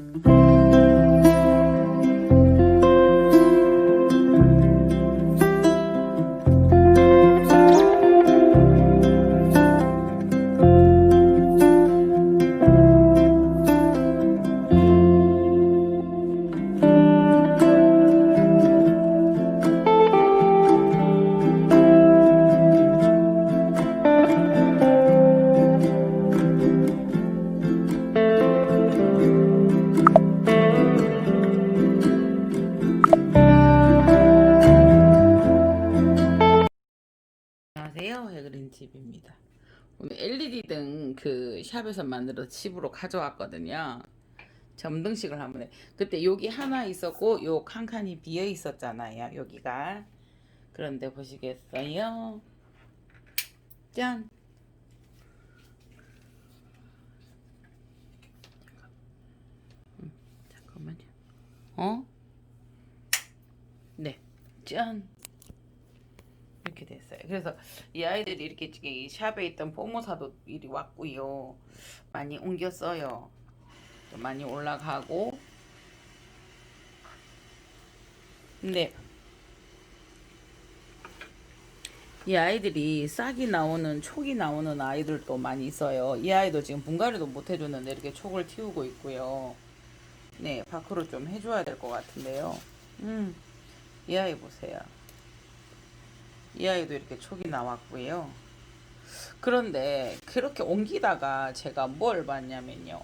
안녕 LED 등 그 샵에서 만들어 집으로 가져왔거든요. 점등식을 한번 해. 그때 여기 하나 있었고 요 칸칸이 비어 있었잖아요. 여기가. 그런데 보시겠어요? 짠. 음, 잠깐만요. 어? 네. 짠. 이렇게 됐어요. 그래서 이 아이들이 이렇게 이 샵에 있던 포모사도 이리 왔고요. 많이 옮겼어요. 좀 많이 올라가고. 근데 이 아이들이 싹이 나오는 촉이 나오는 아이들도 많이 있어요. 이 아이도 지금 분갈이도 못 해주는데 이렇게 촉을 틔우고 있고요. 네, 밖으로 좀 해줘야 될 것 같은데요. 음, 이 아이 보세요. 이 아이도 이렇게 촉이 나왔고요. 그런데 그렇게 옮기다가 제가 뭘 봤냐면요.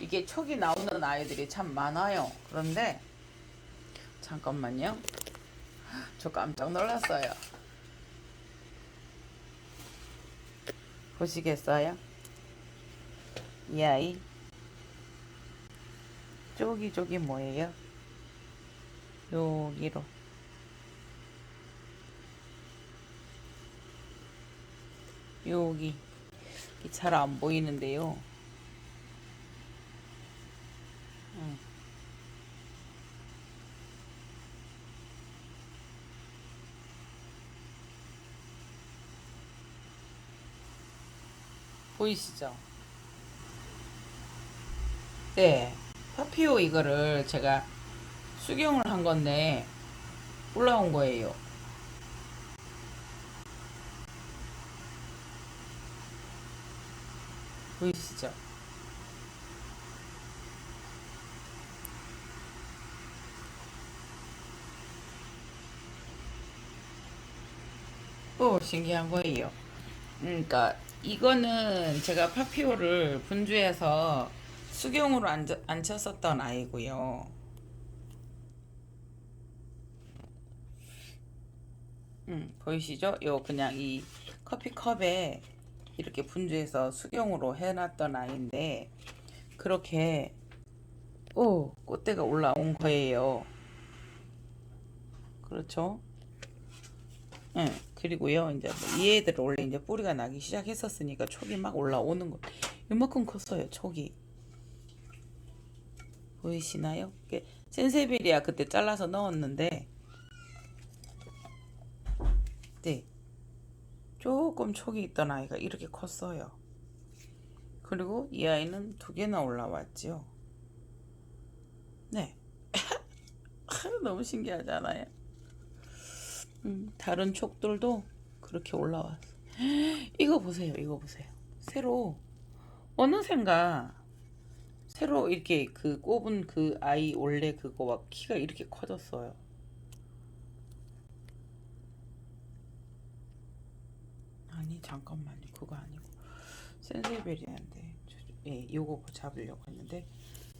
이게 촉이 나오는 아이들이 참 많아요. 그런데 잠깐만요. 저 깜짝 놀랐어요. 보시겠어요? 이 아이 쪽이 뭐예요? 여기로 여기 잘 안 보이는데요. 음. 보이시죠? 네, 파피오 이거를 제가 수경을 한 건데 올라온 거예요. 보이시죠? 또 신기한 거예요. 그러니까 이거는 제가 파피오를 분주해서 수경으로 앉, 앉혔었던 아이고요. 음, 보이시죠? 요 그냥 이 커피컵에 이렇게 분주해서 수경으로 해놨던 아이인데 그렇게 오 꽃대가 올라온 거예요. 그렇죠? 응. 그리고요 이제 뭐 얘들 원래 이제 뿌리가 나기 시작했었으니까 촉이 막 올라오는 거. 이만큼 컸어요 촉이. 보이시나요? 센세베리아 그때 잘라서 넣었는데 네. 조금 촉이 있던 아이가 이렇게 컸어요. 그리고 이 아이는 두 개나 올라왔지요. 네. 너무 신기하지 않아요? 음, 다른 촉들도 그렇게 올라왔어. 이거 보세요. 이거 보세요. 새로 어느샌가 새로 이렇게 그 꼽은 그 아이 원래 그거와 키가 이렇게 커졌어요. 아니 잠깐만요 그거 아니고. 센세베리아인데 예 요거 잡으려고 했는데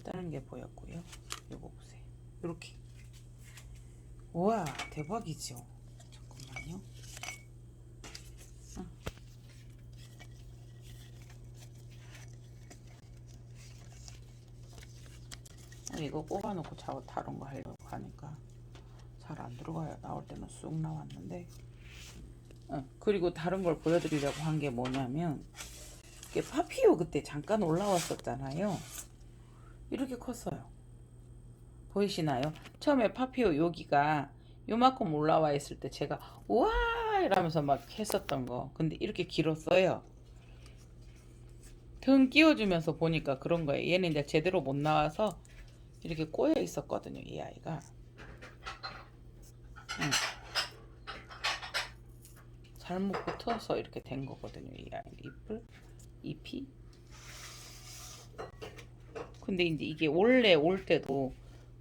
다른 게 보였고요. 요거 보세요. 요렇게. 우와 대박이죠. 잠깐만요. 어. 아, 이거 뽑아놓고 자 다른 거 하려고 하니까 잘 안 들어가요. 나올 때는 쑥 나왔는데 어, 그리고 다른 걸 보여드리려고 한 게 뭐냐면 이게 파피오 그때 잠깐 올라왔었잖아요. 이렇게 컸어요. 보이시나요? 처음에 파피오 여기가 요만큼 올라와 있을 때 제가 우와 이러면서 막 했었던 거. 근데 이렇게 길었어요. 등 끼워주면서 보니까 그런 거예요. 얘는 이제 제대로 못 나와서 이렇게 꼬여 있었거든요, 이 아이가. 응. 잘못 붙어서 이렇게 된 거거든요, 이 잎을 잎이. 근데 이제 이게 원래 올 때도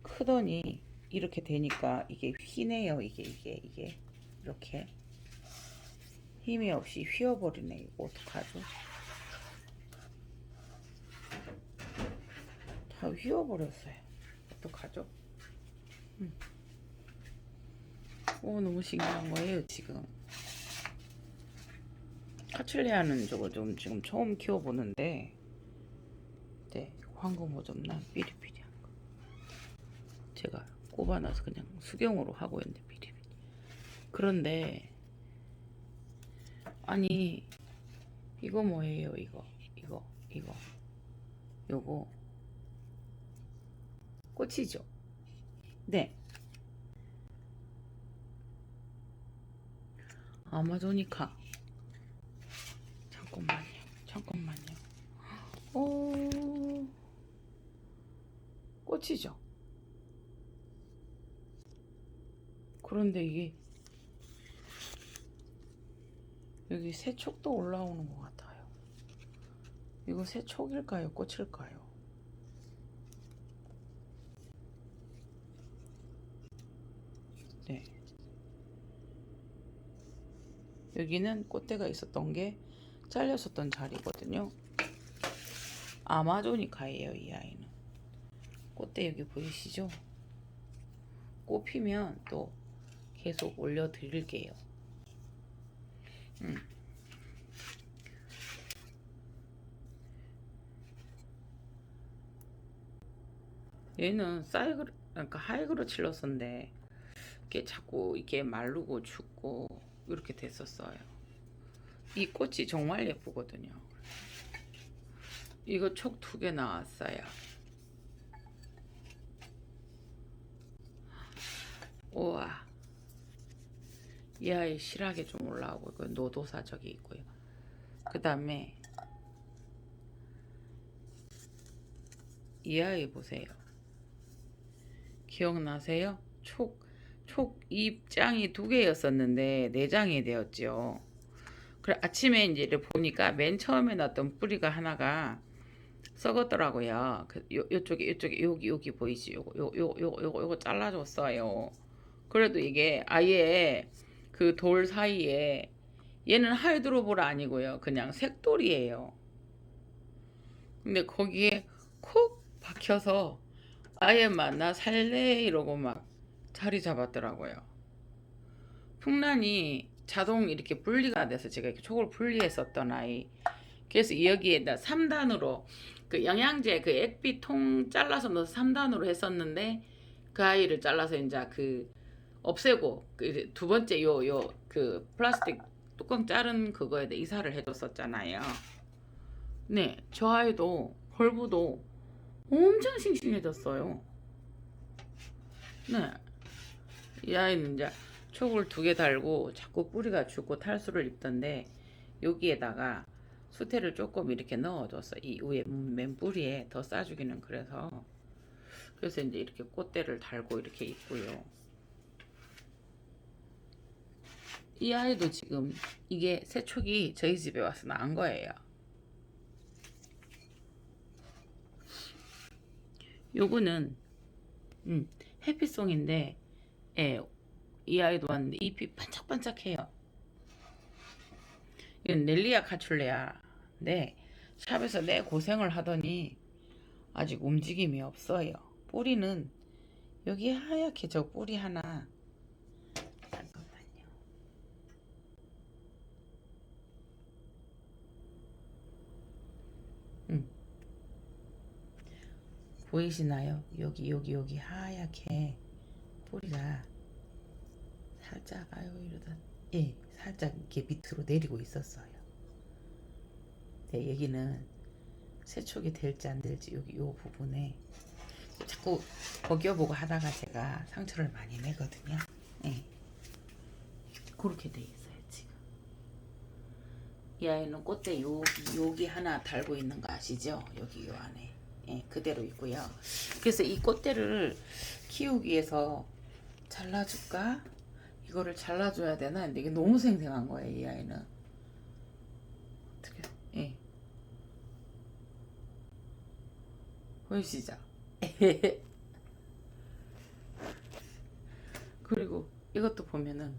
크더니 이렇게 되니까 이게 휘네요, 이게 이게 이게 이렇게 힘이 없이 휘어버리네. 이거 어떡하죠? 다 휘어버렸어요. 어떡하죠? 음. 오 너무 신기한 거예요 지금. 카칠레아는 저거 좀 지금 처음 키워보는데, 네 황금 오점난 삐리삐리한 거. 제가 꼽아놔서 그냥 수경으로 하고 있는데 삐리삐리. 그런데 아니 이거 뭐예요 이거? 이거 이거. 요거. 꽃이죠? 네. 아마조니카 잠깐만요 잠깐만요 오 꽃이죠 그런데 이게 여기 새촉도 올라오는 것 같아요. 이거 새촉일까요? 꽃일까요? 네. 여기는 꽃대가 있었던 게 잘렸었던 자리거든요. 아마조니카예요, 이 아이는. 꽃대 여기 보이시죠? 꽃 피면 또 계속 올려드릴게요. 음. 얘는 사이그르 그러니까 하이그로 칠렀었는데 이게 자꾸 이게 마르고 죽고 이렇게 됐었어요. 이 꽃이 정말 예쁘거든요. 이거 촉 두 개 나왔어요. 우와. 이 아이 실하게 좀 올라오고 있고 노도사 저기 있고요. 그 다음에 이 아이 보세요. 기억나세요? 촉, 촉 입장이 두 개였었는데 네 장이 되었죠. 그래 아침에 이제 이렇게 보니까 맨 처음에 났던 뿌리가 하나가 썩었더라고요. 그 요, 요쪽에 요쪽에 여기 여기 보이지? 요거 요요요 요거 요거 잘라줬어요. 그래도 이게 아예 그 돌 사이에 얘는 하이드로볼 아니고요. 그냥 색돌이에요. 근데 거기에 콕 박혀서 아예 만나 살래 이러고 막 자리 잡았더라고요. 풍란이 자동 이렇게 분리가 돼서 제가 이렇게 촉을 분리했었던 아이. 그래서 여기에다 3단으로 그 영양제 그 액비 통 잘라서 넣어서 3단으로 했었는데 그 아이를 잘라서 이제 그 없애고 그 두 번째 요 요 그 플라스틱 뚜껑 자른 그거에 대해 이사를 해줬었잖아요. 네, 저 아이도 헐브도 엄청 싱싱해졌어요. 네, 이 아이는 이제 촉을 두 개 달고 자꾸 뿌리가 죽고 탈수를 입던데 여기에다가 수태를 조금 이렇게 넣어줬어. 이 위에 맨 뿌리에 더 싸주기는 그래서 그래서 이제 이렇게 꽃대를 달고 이렇게 있고요. 이 아이도 지금 이게 새촉이 저희 집에 와서 나은 거예요. 요거는 음, 해피송인데 예, 이 아이도 왔는데 잎이 반짝반짝해요. 이건 넬리아 카출레아인데 샵에서 내 고생을 하더니 아직 움직임이 없어요. 뿌리는 여기 하얗게 저 뿌리 하나 잠깐만요. 음. 보이시나요? 여기 여기 여기 하얗게 뿌리가 살짝 아유 이러다 예 살짝 이렇게 밑으로 내리고 있었어요. 네 여기는 세촉이 될지 안 될지 여기 요 부분에 자꾸 벗겨보고 하다가 제가 상처를 많이 내거든요. 예 그렇게 돼 있어요 지금. 이 아이는 꽃대 여기 여기 하나 달고 있는 거 아시죠? 여기 요 안에 예, 그대로 있고요. 그래서 이 꽃대를 키우기 위해서 잘라줄까? 이거를 잘라줘야 되나? 근데 이게 너무 생생한 거예요, 이 아이는. 어떻게, 예. 보이시죠? 그리고 이것도 보면은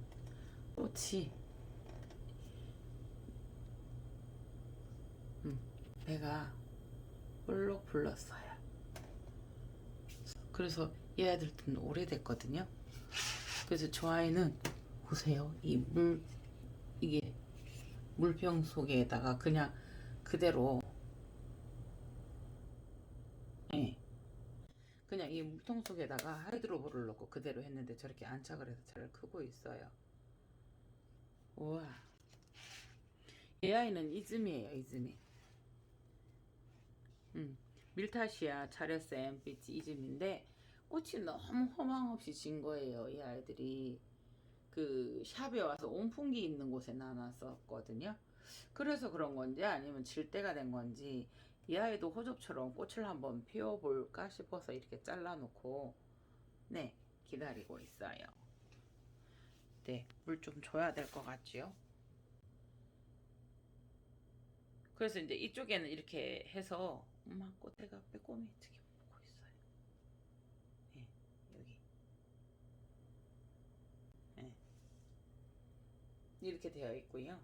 꽃이 음, 배가 볼록 불렀어요. 그래서 얘네들도 오래됐거든요. 그래서 저 아이는 보세요. 이 물 이게 물병 속에다가 그냥 그대로 예. 그냥 이 물통 속에다가 하이드로볼을 넣고 그대로 했는데 저렇게 안착을 해서 잘 크고 있어요. 우와. 이 아이는 이즈미예요, 이즈미. 음, 밀타시아 차레스 빛이 이즘인데 꽃이 너무 허망없이 진 거예요. 이 아이들이 그 샵에 와서 온풍기 있는 곳에 나눴었거든요. 그래서 그런 건지 아니면 질 때가 된 건지 이 아이도 호접처럼 꽃을 한번 피워볼까 싶어서 이렇게 잘라놓고 네 기다리고 있어요. 네, 물 좀 줘야 될 것 같지요? 그래서 이제 이쪽에는 이렇게 해서 엄마 꽃대가 빼꼼히 지금 보고 있어요. 예, 여기. 예. 이렇게 되어 있고요.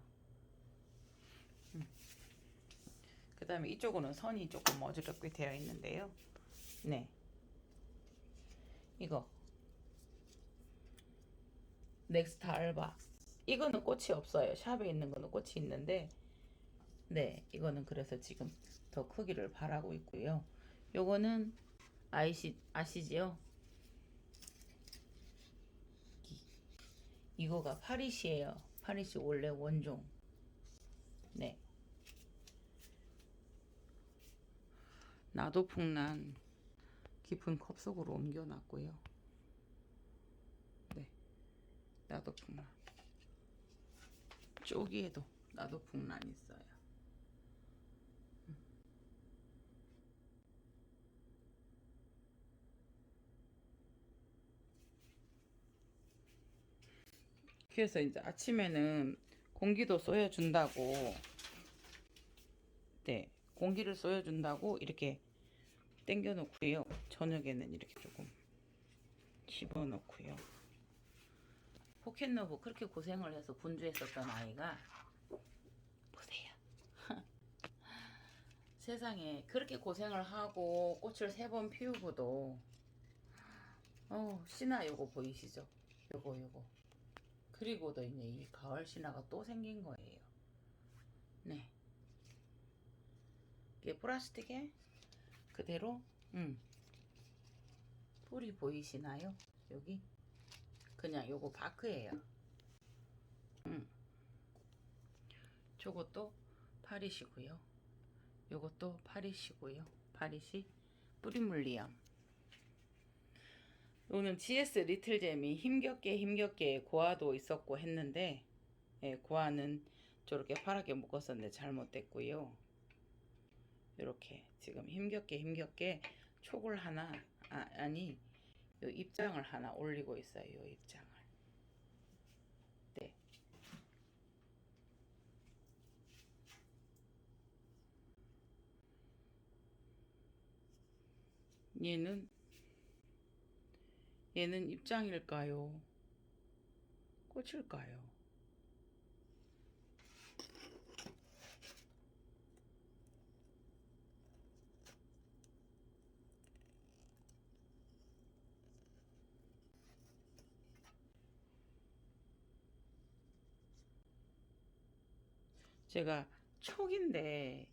그 다음에 이쪽으로는 선이 조금 어지럽게 되어 있는데요. 네. 이거. 넥스타 알바. 이거는 꽃이 없어요. 샵에 있는 거는 꽃이 있는데, 네. 이거는 그래서 지금 더 크기를 바라고 있고요. 요거는 아이시, 아시지요? 이- 이거가 파리시예요. 파리시 원래 원종. 네. 나도 풍난 깊은 컵 속으로 옮겨놨고요. 네, 나도 풍란. 쪼기에도 나도 풍란 있어요. 음. 그래서 이제 아침에는 공기도 쏘여준다고 네, 공기를 쏘여준다고 이렇게 당겨 놓고요. 저녁에는 이렇게 조금 집어 넣고요. 포켓러브 그렇게 고생을 해서 분주했었던 아이가 보세요. 세상에 그렇게 고생을 하고 꽃을 세 번 피우고도 어 신화 요거 보이시죠? 요거 요거 그리고도 이제 이 가을 신화가 또 생긴 거예요. 네. 이게 플라스틱에 그대로 음 뿌리 보이시나요? 여기 그냥 요거 바크예요. 음 저것도 파리시고요. 요것도 파리시고요. 파리시 뿌리물리엄. 요는 GS 리틀잼이 힘겹게 힘겹게 고아도 있었고 했는데 예, 고아는 저렇게 파랗게 묶었었는데 잘못됐고요. 이렇게 지금 힘겹게 힘겹게 촉을 하나 아, 요 입장을 하나 올리고 있어요. 요 입장을. 네. 얘는 얘는 입장일까요? 꽃일까요? 제가 촉인데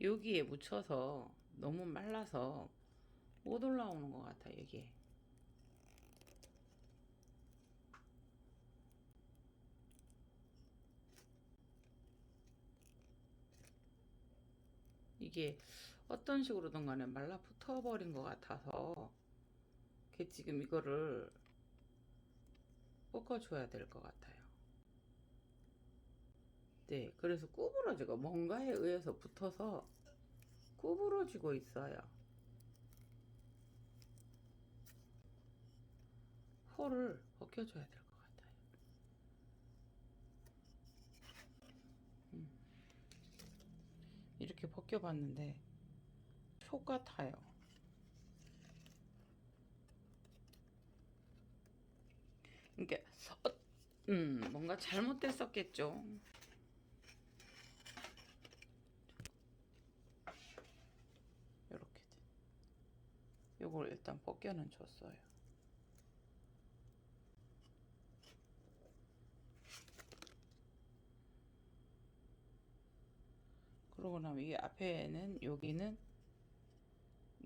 여기에 묻혀서 너무 말라서 못 올라오는 것 같아요, 여기에. 이게 어떤 식으로든 간에 말라붙어 버린 것 같아서 걔 지금 이거를 꺾어줘야 될 것 같아요. 네 그래서 구부러지고 뭔가에 의해서 붙어서 구부러지고 있어요. 호를 벗겨줘야 될 이렇게 벗겨봤는데 초 같아요. 이게 어, 음 뭔가 잘못됐었겠죠. 이렇게 돼. 요걸 일단 벗겨는 줬어요. 그러고 나면 이 앞에는 여기는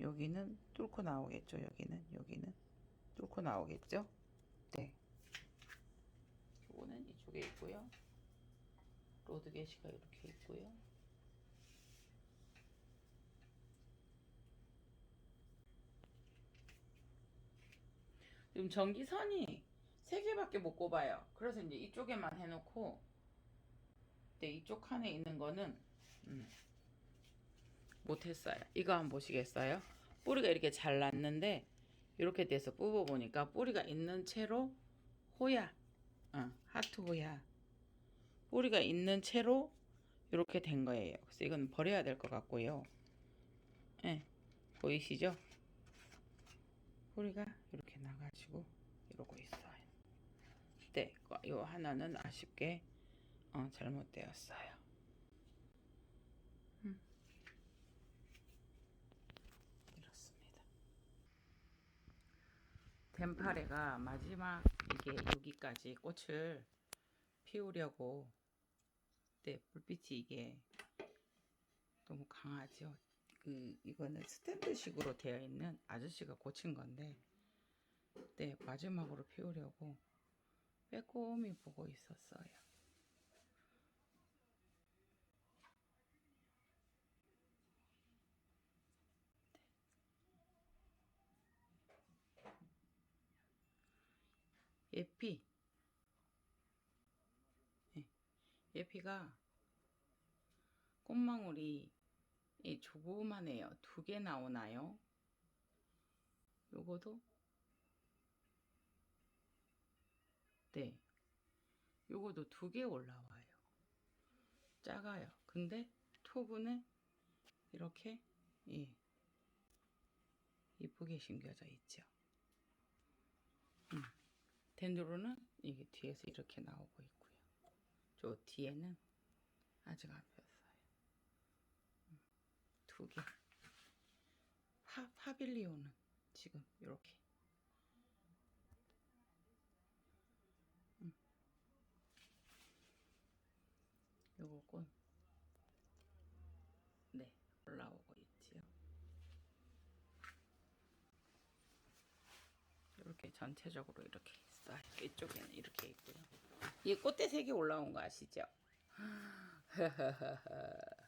여기는 뚫고 나오겠죠. 여기는 여기는 뚫고 나오겠죠. 네. 요거는 이쪽에 있고요. 로드 게시가 이렇게 있고요. 지금 전기선이 세 개밖에 못 꼽아요. 그래서 이제 이쪽에만 해놓고, 네, 이쪽 칸에 있는 거는, 음, 못했어요. 이거 한번 보시겠어요? 뿌리가 이렇게 잘 났는데, 이렇게 돼서 뽑아보니까 뿌리가 있는 채로 호야, 어, 하트 호야. 뿌리가 있는 채로 이렇게 된 거예요. 그래서 이건 버려야 될 것 같고요. 예, 보이시죠? 뿌리가 이렇게 나가지고 이러고 있어요. 네, 요 하나는 아쉽게 어, 잘못되었어요. 음. 이렇습니다. 덴파레가 마지막 이게 여기까지 꽃을 피우려고 네, 불빛이 이게 너무 강하죠. 그 이거는 스탠드식으로 되어 있는 아저씨가 고친 건데 네 마지막으로 피우려고 빼꼼히 보고 있었어요. 예피 네, 예피가 꽃망울이 이 조그만해요. 두 개 나오나요? 요거도 네. 요거도 두 개 올라와요. 작아요. 근데 토분에 이렇게 예. 이쁘게 심겨져 있죠. 음. 덴드로는 이게 뒤에서 이렇게 나오고 있고요. 저 뒤에는 아직 안 폈어요. 두 개. 파, 파빌리오는 지금 이렇게. 음. 요거 꽃. 네, 올라오고 있지요. 이렇게 전체적으로 이렇게 있어요. 이쪽에는 이렇게 있고요. 이 꽃대 색이 올라온 거 아시죠?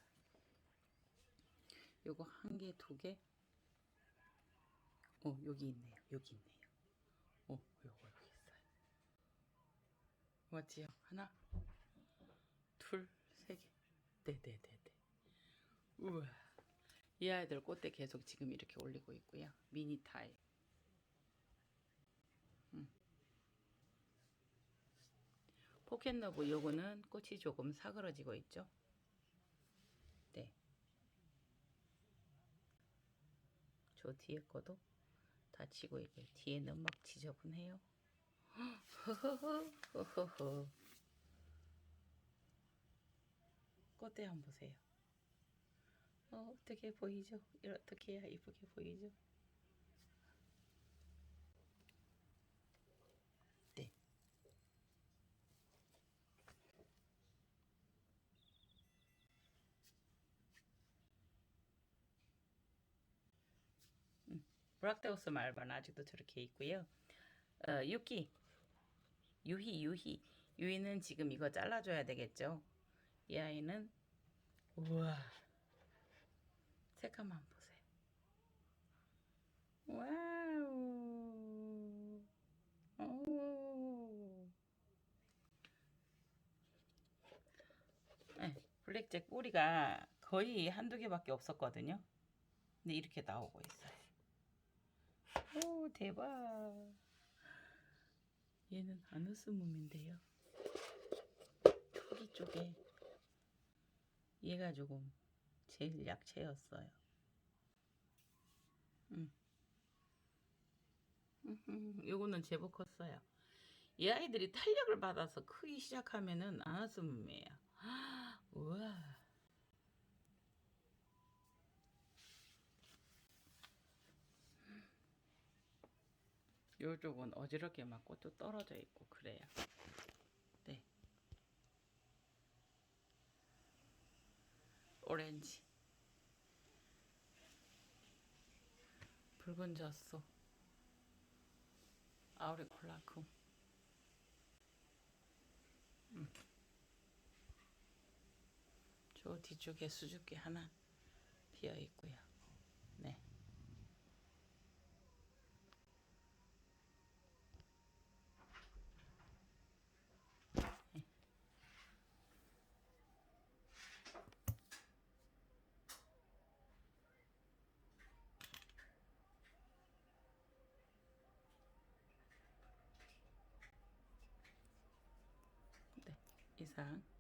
요거 한 개, 두 개. 어, 여기 있네요. 여기 있네요. 어, 요거 여기 있어요. 맞지요? 하나, 둘, 세 개. 네네네네. 우와. 이 아이들 꽃대 계속 지금 이렇게 올리고 있고요. 미니 타입. 포켓러브 요거는 꽃이 조금 사그러지고 있죠. 네. 저 뒤에 거도 다치고 있고 뒤에는 막 지저분해요. 꽃대 한번 보세요. 어, 어떻게 보이죠? 어떻게 해야 이쁘게 보이죠? 네. 브락테우스 말반 아직도 저렇게 있고요. 어, 유키, 유희, 유희. 유희는 지금 이거 잘라줘야 되겠죠? 이 아이는 우와 색감만 보세요. 와우. 오. 네, 블랙잭 뿌리가 거의 한두 개밖에 없었거든요. 근데 이렇게 나오고 있어요. 오, 대박. 얘는 아누스몸인데요. 초기 쪽에 얘가 조금 제일 약체였어요. 음. 요거는 제법 컸어요. 이 아이들이 탄력을 받아서 크기 시작하면은 아누스몸이에요. 우와. 요쪽은 어지럽게 막 꽃도 떨어져 있고 그래요. 네. 오렌지. 붉은 젖소. 아우리콜라쿰. 음. 저 뒤쪽에 수줍게 하나 피어 있고요. 네. 네. 이상